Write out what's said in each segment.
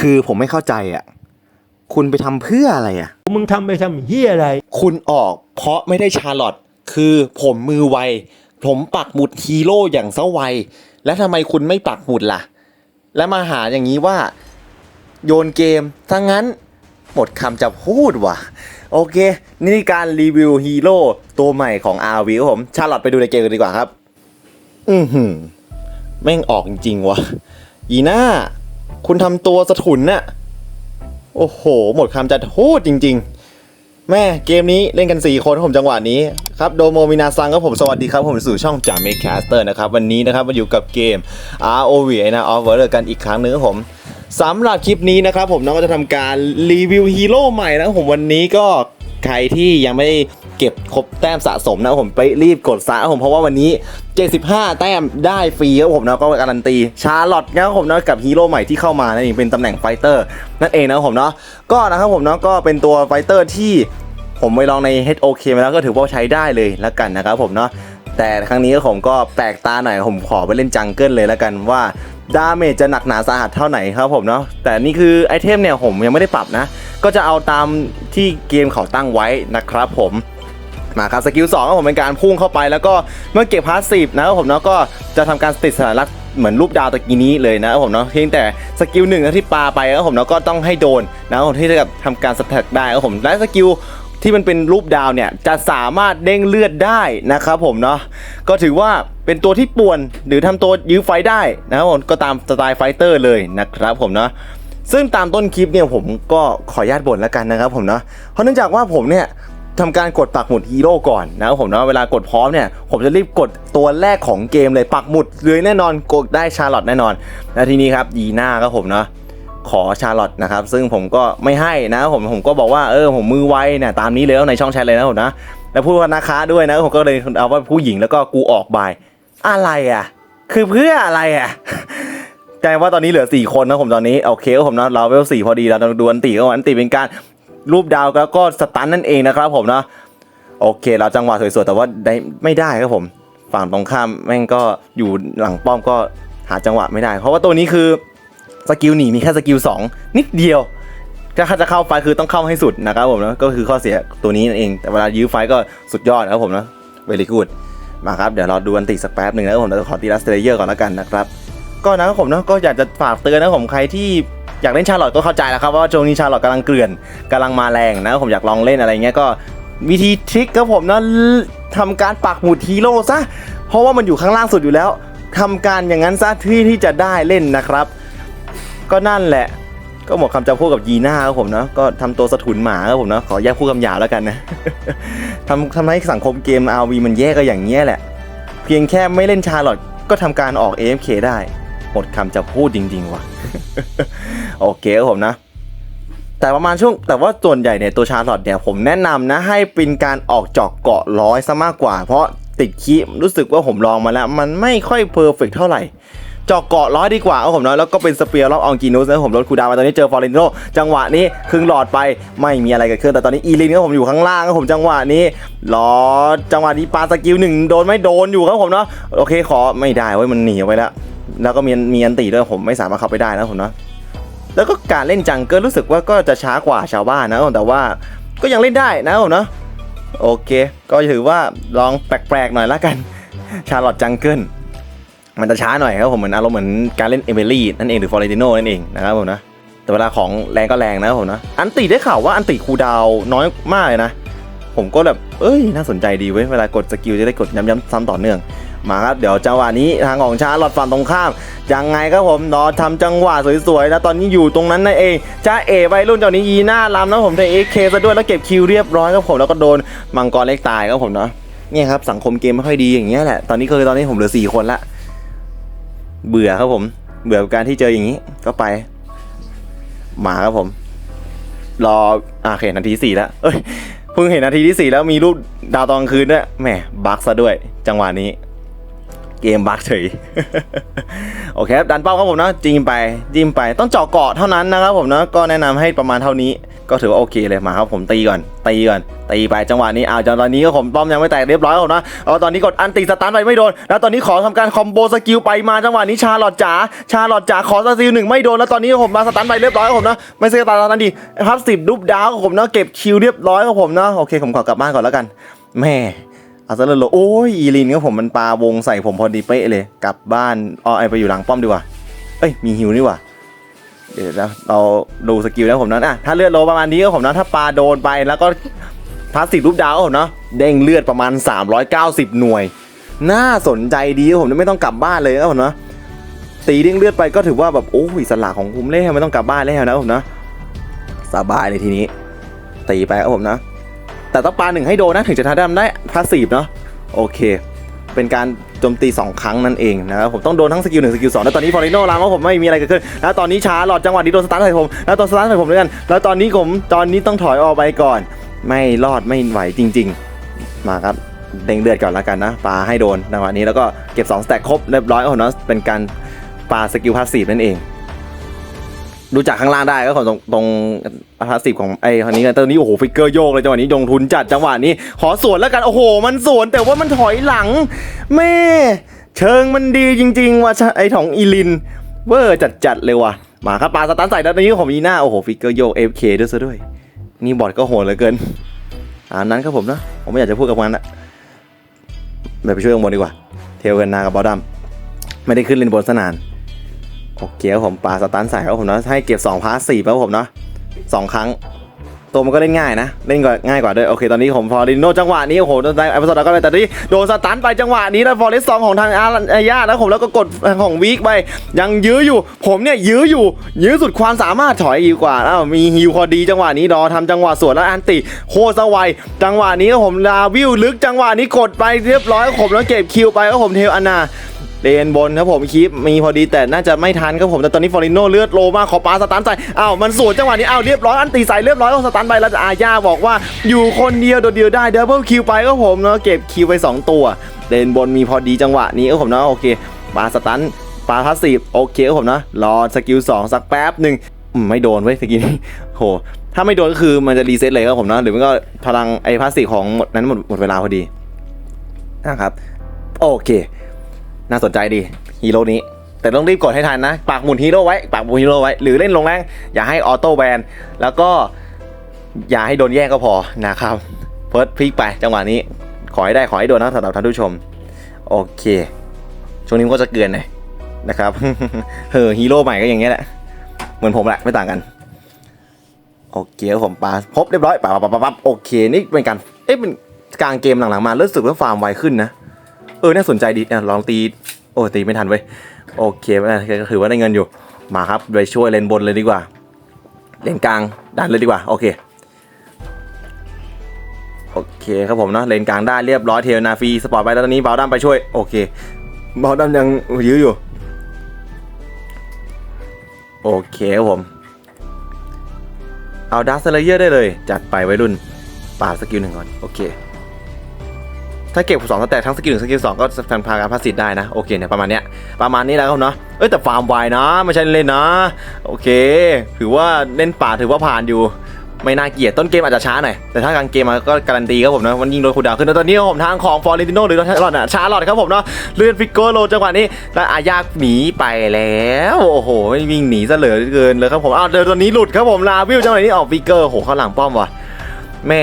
คือผมไม่เข้าใจอะ คุณไปทำเพื่ออะไรอะ มึงทำไปทำเฮียอะไร คุณออกเพราะไม่ได้ชาร์ลอตคือผมมือไว ผมปักหมุดฮีโร่อย่างเซไวแล้วทำไมคุณไม่ปักหมุดล่ะ แล้วมาหาอย่างนี้ว่า โยนเกมถ้างั้น หมดคำจะพูดว่ะ โอเค นี่การรีวิวฮีโร่ตัวใหม่ของ RV ครับผม ชาร์ลอตไปดูในเกมกันดีกว่าครับ อือหือ แม่งออกจริงๆวะอีน่า คุณทำตัวสะทุนน่ะ โอ้โห หมดคำจะพูดจริง ๆ แม่เกมนี้เล่นกัน 4 คนผมจังหวะนี้ ครับโดโมมินาซังครับผมสวัสดีครับผมสู่ช่องจามิแคสเตอร์นะครับ วันนี้นะครับมาอยู่กับเกม ROV นะออฟเวอร์กันอีกครั้งหนึงครับผมสำหรับคลิปนี้นะครับผมน้องก็จะทำการรีวิวฮีโร่ใหม่นะครับผมวันนี้ก็ใครที่ยังไม่ได้ เก็บครบแต้มสะสมนะครับผมไปรีบกดซะครับผมเพราะว่าวันนี้ 75 แต้มได้ฟรีครับผมนะก็การันตีชาร์ลอตนะครับผมนะกับฮีโร่ใหม่ที่เข้ามานั่นเองเป็นตำแหน่งไฟเตอร์นั่นเองนะครับผมเนาะก็นะครับผมเนาะก็เป็นตัวไฟเตอร์ที่ผมไปลองใน HOK มาแล้วก็ถือว่าใช้ได้เลยแล้วกันนะครับผมเนาะแต่ครั้งนี้ผมก็แปลกตาหน่อยผมขอไปเล่นจังเกิลเลยแล้วกันว่าดาเมจจะหนักหนาสาหัสเท่าไหนครับผมเนาะแต่นี่คือไอเทมเนี่ยผมยังไม่ได้ปรับนะ ก็จะเอาตามที่เกมเขาตั้งไว้นะครับผม มาครับสกิล2ก็ผมเป็นการพุ่งเข้าไป แล้วก็เมื่อเก็บพาสซีฟนะครับผมเนาะก็จะทำการติดสัญลักษณ์เหมือนรูปดาวตะกี้นี้เลยนะครับผมเนาะเพียงแต่สกิลหนึ่งที่ปาไปครับผมเนาะก็ต้องให้โดนนะครับผมที่จะทำการสแต็กได้ครับผมและสกิลที่มันเป็นรูปดาวเนี่ยจะสามารถเด้งเลือดได้นะครับผมเนาะก็ถือว่าเป็นตัวที่ป่วนหรือทำตัวยื้อไฟได้นะครับผมก็ตามสไตล์ไฟเตอร์เลยนะครับผมเนาะซึ่งตามต้นคลิปเนี่ยผมก็ขออนุญาตบ่นแล้วกันนะครับผมเนาะเพราะเนื่องจากว่าผมเนี่ย ทำการกดปักหมุดฮีโร่ก่อนนะครับผมเนาะเวลากดพร้อมเนี่ยผมจะรีบกดตัวแรกของเกมเลยปักหมุดเลยแน่นอนกดได้ชาร์ลอตแน่นอนและทีนี้ครับยีน่าครับผมเนาะขอชาร์ลอตนะครับซึ่งผมก็ไม่ให้นะผมผมก็บอกว่าเออผมมือไวเนี่ยตามนี้เลยแล้วในช่องแชทเลยนะผมนะแล้วพูดว่านะคะด้วยนะผมก็เลยเอาว่าผู้หญิงแล้วก็กูออกบายอะไรอะ คือเพื่ออะไรอะกลายว่าตอนนี้เหลือ 4 คนนะผมตอนนี้โอเคผมนะเราเวลสี่พอดีเราต้องดูอันตีก็อันตีเป็นการ รูปดาวแล้วก็สตันนั่นเองนะครับผมนะโอเคเราจังหวะสวยๆแต่ว่าได้ไม่ได้ครับผมฝั่งตรงข้ามแม่งก็อยู่หลังป้อมก็หาจังหวะไม่ได้ เพราะว่าตัวนี้คือสกิลหนีมีแค่สกิล2นิดเดียวถ้าจะเข้าไฟคือต้องเข้าให้สุดนะครับผมนะก็คือข้อเสียตัวนี้นั่นเอง แต่เวลายื้อไฟก็สุดยอดนะครับผมนะเวลีกูดมาครับเดี๋ยวเราดูอันติสักแป๊บหนึ่งนะครับผมเราขอตีลัสเตเยอร์ก่อนแล้วกันนะครับก็นะครับผมนะก็อยากจะฝากเตือนนะครับผมใครที่ อยากเล่นชาร์ลอตก็เข้าใจแล้วครับว่าช่วงนี้ชาร์ลอตกำลังเกลื่อนกำลังมาแรงนะผมอยากลองเล่นอะไรเงี้ยก็วิธีทริคครับผมนะทำการปักหมุดฮีโร่ซะเพราะว่ามันอยู่ข้างล่างสุดอยู่แล้วทำการอย่างนั้นซะที่ที่จะได้เล่นนะครับ ก็นั่นแหละก็หมดคำจะพูดกับยีน่าครับผมนะก็ทำตัวสะทุนหมาครับผมนะขอแยกพูดคำหยาบแล้วกันนะทำทำให้สังคมเกม RV มันแย่ก็อย่างเงี้ยแหละ เพียงแค่ไม่เล่นชาร์ลอตก็ทำการออก AFK ได้ หมดคำจะพูดจริงๆว่ะ โอเคครับผมนะ แต่ประมาณช่วงแต่ว่าส่วนใหญ่เนี่ยตัวชาร์ลอตเนี่ยผมแนะนำนะให้เป็นการออกจอกเกาะร้อยซะมากกว่า เพราะติดคีรู้สึกว่าผมลองมาแล้ว มันไม่ค่อยเพอร์เฟกเท่าไหร่เจาะเกาะร้อยดีกว่าครับผมเนาะแล้วก็เป็นสเปียร์รอบอองกินุสนะผมลดคูดาวมาตอนนี้เจอฟอร์เรนโนจังหวะนี้ครึ่งหลอดไปไม่มีอะไรเกิดขึ้นแต่ตอนนี้อีลินครับผมอยู่ข้างล่างครับผมจังหวะนี้รอจังหวะนี้ปาสกิลหนึ่งโดนไม่โดนอยู่ครับผมเนาะโอเคขอไม่ได้เว้ยมันหนีไปแล้ว แล้วก็มีมีอันตีด้วยผมไม่สามารถเข้าไปได้นะผมเนาะแล้วก็การเล่นจังเกิลรู้สึกว่าก็จะช้ากว่าชาวบ้านนะแต่ว่าก็ยังเล่นได้นะผมเนาะโอเค ก็ถือว่าลองแปลกๆหน่อยละกันชาร์ลอตจังเกิลมันจะช้าหน่อยครับผมเหมือนอารมณ์เหมือนการเล่นเอเมลี่นั่นเองหรือฟอร์เรติโนนั่นเองนะครับผมนะ แต่เวลาของแรงก็แรงนะผมนะ อันติได้ข่าวว่าอันติคูดาวน้อยมากเลยนะ ผมก็แบบ เอ้ย น่าสนใจดีเว้ย เวลากดสกิลจะได้กดย้ำๆซ้ำต่อเนื่อง มาครับเดี๋ยวจังหวะนี้ทางของชาร์ลอตฝั่งตรงข้ามยังไงครับผมรอทำจังหวะสวยๆนะตอนนี้อยู่ตรงนั้นนั่นเองจ้าเอวัยรุ่นเจ้านี้ยีหน้าลำนะผมเทเอ็กเคซะด้วยแล้วเก็บคิวเรียบร้อยครับผมแล้วก็โดนมังกรเล็กตายครับผมเนาะเนี่ยครับสังคมเกมไม่ค่อยดีอย่างเงี้ยแหละตอนนี้คือตอนนี้ผมเหลือสี่คนละเบื่อครับผม เบื่อกับการที่เจออย่างนี้ก็ไปหมาครับผม รออ่าเห็นนาทีสี่แล้วเอ้ยเพิ่งเห็นนาทีที่สี่แล้วมีรูปดาวตอนกลางคืนด้วยแหมบักซะด้วย จังหวะนี้ เกมบักเฉยโอเคครับดันเป้าครับผมเนาะจิ้มไปจิ้มไปต้องเจาะเกาะเท่านั้นนะครับผมเนาะก็แนะนำให้ประมาณเท่านี้ ก็ถือว่าโอเคเลยมาครับผมตีก่อนตีก่อนตีไปจังหวะนี้เอาจังตอนนี้ก็ผมป้อมยังไม่แตกเรียบร้อยผมนะเอาตอนนี้กดอันตีสตาร์ทไปไม่โดน แล้วตอนนี้ขอทำการคอมโบสกิลไปมาจังหวะนี้ชาลอดจ๋าชาลอดจ๋าขอสกิลหนึ่งไม่โดนแล้วตอนนี้ผมมาสตาร์ทไปเรียบร้อยครับผมนะไม่ใช่สตาร์ทนั้นดีพับสิบรูปดาวผมนะเก็บคิวเรียบร้อยครับผมนะโอเคผมขอกลับบ้านก่อนแล้วกันแม่ เอาซะเลยโอ้ยอีลินก็ผมมันปาวงใส่ผมพอดีเป๊ะเลย กลับบ้านเอไอไปอยู่หลังป้อมดีกว่า เอ้ยมีฮิวนี่ว่าเดี๋ยวเราดูสกิลแล้วผมนั้นอะถ้าเลือดโลประมาณนี้ก็ผมนะถ้าปลาโดนไปแล้วก็พลาสติกรูปดาวก็ผมนะเด้งเลือดประมาณ 390 หน่วย น่าสนใจดีผมไม่ต้องกลับบ้านเลยครับผมนะตีเด้งเลือดไปก็ถือว่าแบบโอ้ยสลากของคุมเล่ไม่ต้องกลับบ้านแล้วนะผมนะสบายเลยทีนี้ตีไปครับผมนะ แต่ต้องปลาหนึ่งให้โดนนะถึงจะทำได้พาสซีฟเนาะโอเค เป็นการโจมตี 2 ครั้งนั่นเองนะครับผมต้องโดนทั้งสกิลหนึ่งสกิลสองแล้วตอนนี้ฟอร์ริโนลามว่าผมไม่มีอะไรเกิดขึ้น แล้วตอนนี้ช้าหลอดจังหวะนี้โดนสตาร์ทใส่ผม แล้วตอนสตาร์ทใส่ผมด้วยกัน แล้วตอนนี้ผมตอนนี้ต้องถอยออกไปก่อน ไม่รอดไม่ไหวจริง ๆ มาครับเด้งเลือดก่อนแล้วกันนะปาให้โดนจังหวะนี้แล้วก็เก็บ2สแต็กครบเรียบร้อยโอ้โหเนาะเป็นการปาสกิลพาสซีฟนั่นเอง ดูจากข้างล่างได้ก็ของตรงตรงพาสซีฟของไอ้คนนี้นตอนนี้โอ้โหฟิกเกอร์โยกเลยจังหวะนี้ยงทุนจัดจังหวะนี้ ขอสวนแล้วกันโอ้โห มันสวนแต่ว่ามันถอยหลังแม่เชิงมันดีจริง ๆ ว่ะไอ้ของอีลิน เวอร์จัดๆเลยว่ะมาครับปาสตันใส่แล้วตอนนี้ผมมีหน้าโอ้โหฟิกเกอร์โยก FK ด้วยซะด้วย นี่บอดก็โหดเหลือเกินตามนั้นครับผมนะผมไม่อยากจะพูดกับมันนะเดี๋ยวไปช่วยข้างบนดีกว่า เทลกันนากับบอดดัมไม่ได้ขึ้นเลนบนสนาน โอเคครับผมปาสตันใส่ครับผมนะให้เก็บ2พาร์สสี่ครับผมเนาะสองครั้ง ตัวมันก็เล่นง่ายนะ เล่นง่ายกว่าด้วย โอเค ตอนนี้ผมฟอดิโนจังหวะนี้ โอ้โหได้ไอพอสดก็ไปแต่ที่โดนสตันไปจังหวะนี้แล้วฟอร์เรสซองของทางอาร์อาญาแล้วผมแล้วก็กดของวีคไป ยังยื้ออยู่ ผมเนี่ยยื้ออยู่ ยื้อสุดความสามารถถอยดีกว่าแล้วมีฮิวพอดีจังหวะนี้รอทำจังหวะสวนแล้วอันติโคสวัยจังหวะนี้ผมลาวิวลึกจังหวะนี้กดไปเรียบร้อยผมแล้วเก็บคิวไปก็ผมเทลอนา เลนบนครับผมคลิปมีพอดีแต่น่าจะไม่ทันครับผมแต่ตอนนี้ฟอริโนเลือดโลมากขอปาสตันใส่อ้าวมันสวนจังหวะนี้อ้าวเรียบร้อยอันตีใส่เรียบร้อยก็สตันไปแล้วอาญาบอกว่าอยู่คนเดียวโดดเดียวได้เดบเบิลคิวไปก็ผมเนาะเก็บคิวไป 2 ตัวเลนบนมีพอดีจังหวะนี้ก็ผมเนาะโอเคปาสตันปาพาสซีฟโอเคก็ผมเนาะรอสกิล2สักแป๊บหนึ่งไม่โดนเว้ยสกิลนี้โหถ้าไม่โดนก็คือมันจะรีเซ็ตเลยครับผมเนาะหรือไม่ก็พลังไอ้พาสซีฟของหมดนั้นหมดหมดเวลาพอดีนะครับโอเค น่าสนใจดีฮีโร่นี้ แต่ต้องรีบกดให้ทันนะ ปากหมุนฮีโร่ไว้ ปากหมุนฮีโร่ไว้ หรือเล่นลงแรงอย่าให้ออโต้แบน แล้วก็อย่าให้โดนแย่งก็พอนะครับเฟิร์สพลิกไปจังหวะนี้ ขอให้ได้ขอให้โดนนะสำหรับท่านผู้ชม โอเค ช่วงนี้ก็จะเกลือนหน่อยนะครับเออฮีโร่ใหม่ก็อย่างเงี้ยแหละ เหมือนผมแหละไม่ต่างกัน โอเคผมปาพบเรียบร้อยปาปั๊บปั๊บปั๊บโอเค นี่เป็นการ เอ๊ะเป็นกลางเกมหลังๆมารู้สึกว่าฟาร์มไวขึ้นนะ เออ น่าสนใจดีอะลองตี โอ้ตีไม่ทันเว้ย โอเคก็ถือว่าได้เงินอยู่ มาครับไปช่วยเลนบนเลยดีกว่า เลนกลางดันเลยดีกว่า โอเค โอเคครับผมเนาะ เลนกลางได้เรียบร้อยเทลนาฟีสปอร์ตไปแล้วตอนนี้เบาดัมไปช่วย โอเค เบาดัมยังยื้ออยู่ โอเคครับผม เอาดัสเลเยอร์ได้เลย จัดไปไว้รุ่นปาสกิลหนึ่งก่อน โอเค ถ้าเก็บสองสแตททั้งสกิลหนึ่งสกิลสองก็ทำพาการพาสซีฟได้นะ โอเคเนี่ยประมาณเนี้ยประมาณนี้แล้วครับเนาะเอ้ยแต่ฟาร์มไวนะไม่ใช่เล่นนะ โอเค ถือว่าเล่นป่าถือว่าผ่านอยู่ไม่น่าเกลียดต้นเกมอาจจะช้าหน่อย แต่ถ้ากลางเกมมาก็การันตีครับผมนะมันยิงโดนคูดาวขึ้นแล้วตอนนี้ครับผมทางของฟอร์เรนติโนหรือชาร์ลอตอะชาร์ลอตครับผมเนาะเลื่อนฟิกเกอร์โลจังหวะนี้แล้วอายากหนีไปแล้ว โอ้โหวิ่งหนีซะเหลือเกินเลยครับผมอ้าวเดี๋ยวตอนนี้หลุดครับผมลาวิวจังหวะนี้ออกฟิกเกอร์โหเข้าหลังป้อมว่ะแม่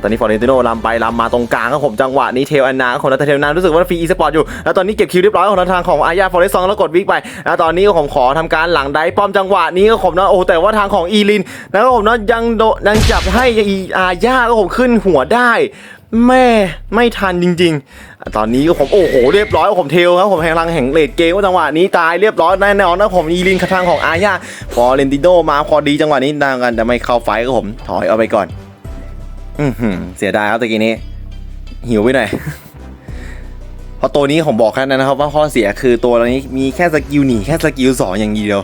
ตอนนี้ฟอร์เรนติโนลำไปลำมาตรงกลางครับผมจังหวะนี้เทลอนนาของนัทเทลนารู้สึกว่าฟรีอีสปอร์ตอยู่ แล้วตอนนี้เก็บคิวเรียบร้อยของทางของอาญาฟอร์เรสซองแล้วกดวิกไปแล้วตอนนี้ผมขอทำการหลังได้ป้อมจังหวะนี้ก็ผมนะโอ้แต่ว่าทางของอีลินแล้วผมนะยังโดยังจับให้อีอาญาก็ผมขึ้นหัวได้แม่ไม่ทันจริง ๆ ตอนนี้ก็ผมโอ้โหเรียบร้อยผมเทลครับผมแห่งรังแห่งเลดเกมว่าจังหวะนี้ตายเรียบร้อยแน่นอนนะผมอีลินทางของอาญาฟอร์เรนติโนมาพอดีจังหวะนี้ดังกันแต่ไม่เข้าไฟก็ผมถอยเอาไปก่อน อือหือเสียดายครับตะกี้นี้ หิวไปหน่อย เพราะตัวนี้ผมบอกแค่นั้นนะครับ ว่าข้อเสียคือตัวนี้มีแค่สกิลหนีแค่สกิลสองอย่างเดียว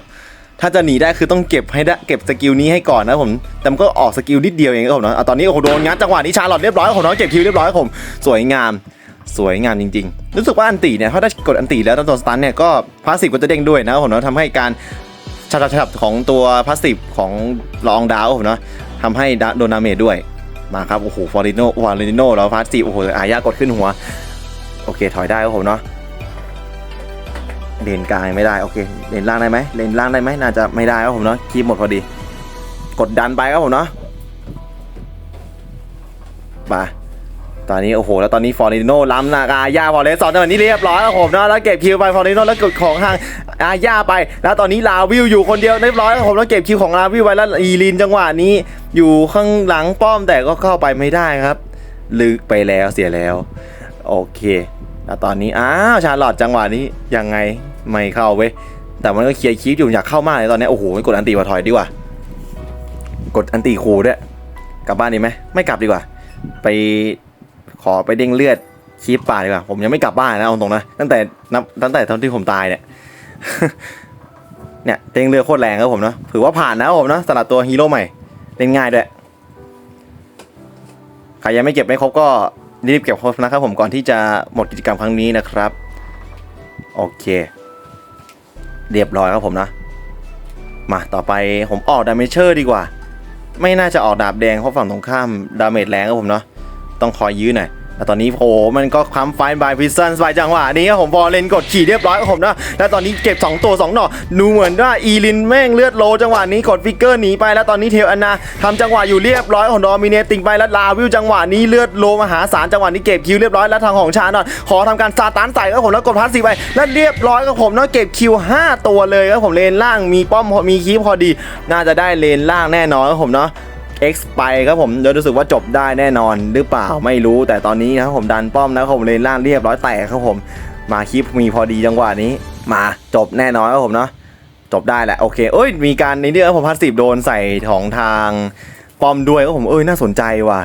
ถ้าจะหนีได้คือต้องเก็บให้ได้เก็บสกิลนี้ให้ก่อนนะผมแต่มันก็ออกสกิลนิดเดียวเองครับผมเนาะอะตอนนี้โอ้โหโดนงัดจังหวะนี้ชาร์ลอตเรียบร้อยผมน้องเก็บคิวเรียบร้อยครับผมสวยงามสวยงามจริงๆ รู้สึกว่าอันตีเนี่ยถ้าได้กดอันตีแล้วตัวสตันเนี่ยก็พาสซีฟก็จะเด้งด้วยนะครับผมเนาะทำให้การชับชับของตัวพาสซีฟของลองดาวผมเนาะทำให้โดนดาเมจด้วย มาครับ โอ้โหฟอริโนฟอริโนแล้วพาสซีโอ้โหอายากดขึ้นหัว โอเค ถอยได้ครับผมเนาะเลนกลางไม่ได้ โอเคเลนล่างได้ไหมเลนล่างได้ไหมน่าจะไม่ได้ครับผมเนาะคีบหมดพอดี กดดันไปครับผมเนาะมาตอนนี้โอ้โหแล้วตอนนี้ฟอร์นิโนล้ำน้าอาญาฟอร์เรสสองจังหวะนี้เรียบร้อยแล้วผมเนาะแล้วเก็บคิวไปฟอร์นิโนแล้วกดของทางอาญาไป แล้วตอนนี้ลาวิวอยู่คนเดียวเรียบร้อยแล้วผมแล้วเก็บคิวของลาวิวไว้แล้วอีลินจังหวะนี้ อยู่ข้างหลังป้อมแต่ก็เข้าไปไม่ได้ครับ ลึกไปแล้วเสียแล้ว โอเค แล้วตอนนี้ อ้าวชาร์ลอตจังหวะนี้ยังไงไม่เข้าเว้ยแต่มันก็เคลียร์คีฟอยู่อยากเข้ามากเลยตอนนี้โอ้โหกดอันตีมาถอยดีกว่า กดอันตีคูด้วยกลับบ้านดีไหมไม่กลับดีกว่า ไปขอไปเด้งเลือดคีฟป่าดีกว่า ผมยังไม่กลับบ้านนะเอาตรงนะตั้งแต่นับตั้งแต่ตอนที่ผมตายเนี่ยเนี่ยเด้งเลือดโคตรแรงครับผมเนาะถือว่าผ่านนะผมเนาะสำหรับตัวฮีโร่ใหม่ เล่นง่ายด้วยใครยังไม่เก็บไม่ครบก็รีบเก็บครบนะครับผมก่อนที่จะหมดกิจกรรมครั้งนี้นะครับ โอเค เรียบร้อยครับผมนะ มาต่อไปผมออกดาเมจเชอร์ดีกว่า ไม่น่าจะออกดาบแดงเพราะฝั่งตรงข้ามดาเมจแรงครับผมเนาะต้องคอยยื้อหน่อย แต่ตอนนี้โอ้โหมันก็ค้ำไฟบายพิซซันไปจังหวะนี้ครับผมบอลเลนกดขี่เรียบร้อยครับผมนะ แล้วตอนนี้เก็บ 2 ตัว2หน่อดูเหมือนว่าอีลินแม่งเลือดโลจังหวะนี้กดฟิกเกอร์หนีไปแล้วตอนนี้เทลอันนาทำจังหวะอยู่เรียบร้อยของดอมิเนติงไปแล้วลาวิวจังหวะนี้เลือดโลมหาศาลจังหวะนี้เก็บคิวเรียบร้อยแล้วทางของชาหน่อยขอทำการซาตานใส่ครับผมแล้วกดพาสซีไปแล้วเรียบร้อยครับผมเนาะเก็บคิว 5 ตัวเลยครับผมเลนล่างมีป้อมมีคีพอดี น่าจะได้เลนล่างแน่นอนครับผมเนาะ X ไปครับผมโดยรู้สึกว่าจบได้แน่นอนหรือเปล่าไม่รู้แต่ตอนนี้นะครับผมดันป้อมนะครับผมเลนล่างเรียบร้อยแตกครับผม มาคลิปมีพอดีจังหวะนี้ มาจบแน่นอนครับผมเนาะจบได้แหละโอเคเอ้ยมีการในเรื่องผมพัสซีฟโดนใส่ของทางป้อมด้วยครับผมเอ้ยน่าสนใจว่ะ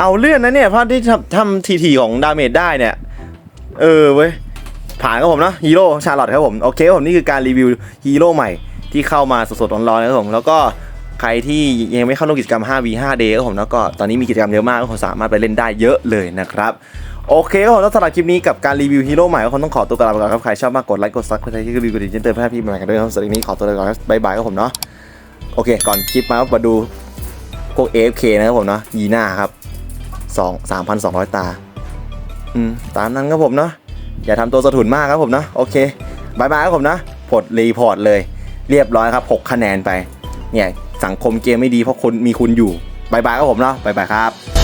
เอาเลื่อนนะเนี่ยเพราะที่ทำทำทีทีของดาเมจได้เนี่ย เออเว้ยผ่านครับผมเนาะฮีโร่ชาร์ลอตครับผมโอเคครับผมนี่คือการรีวิวฮีโร่ใหม่ที่เข้ามาสดๆร้อนๆนะครับผมแล้วก็ ใครที่ยังไม่เข้าร่วมกิจกรรม 5v 5 day ก็ผมแล้วก็ตอนนี้มีกิจกรรมเยอะมากก็ผมสามารถไปเล่นได้เยอะเลยนะครับโอเคก็ผมสำหรับคลิปนี้กับการรีวิวฮีโร่ใหม่ก็คงต้องขอตัวกลับไปก่อนครับใครชอบมากกดไลค์กดซับสไครต์ที่รีวิวกดดิ่งแจ้งเตือนเพื่อให้พี่ใหม่กันด้วยครับสำหรับคลิปนี้ขอตัวลาไปก่อนครับบ๊ายบายครับผมเนาะโอเค ก่อนคลิปมามาดูพวก AFK นะครับผมเนาะยีน่าครับ2 3,200ตาอืมตามนั้นครับผมเนาะอย่าทำตัวสะทุนมากครับผมเนาะโอเคบายบายครับผมนะผลรีพอร์ตเลย เรียบร้อยครับ6คะแนนไปเนี่ย สังคมเกมไม่ดีเพราะคนมีคุณอยู่บายบายครับผมเนาะบายบายครับ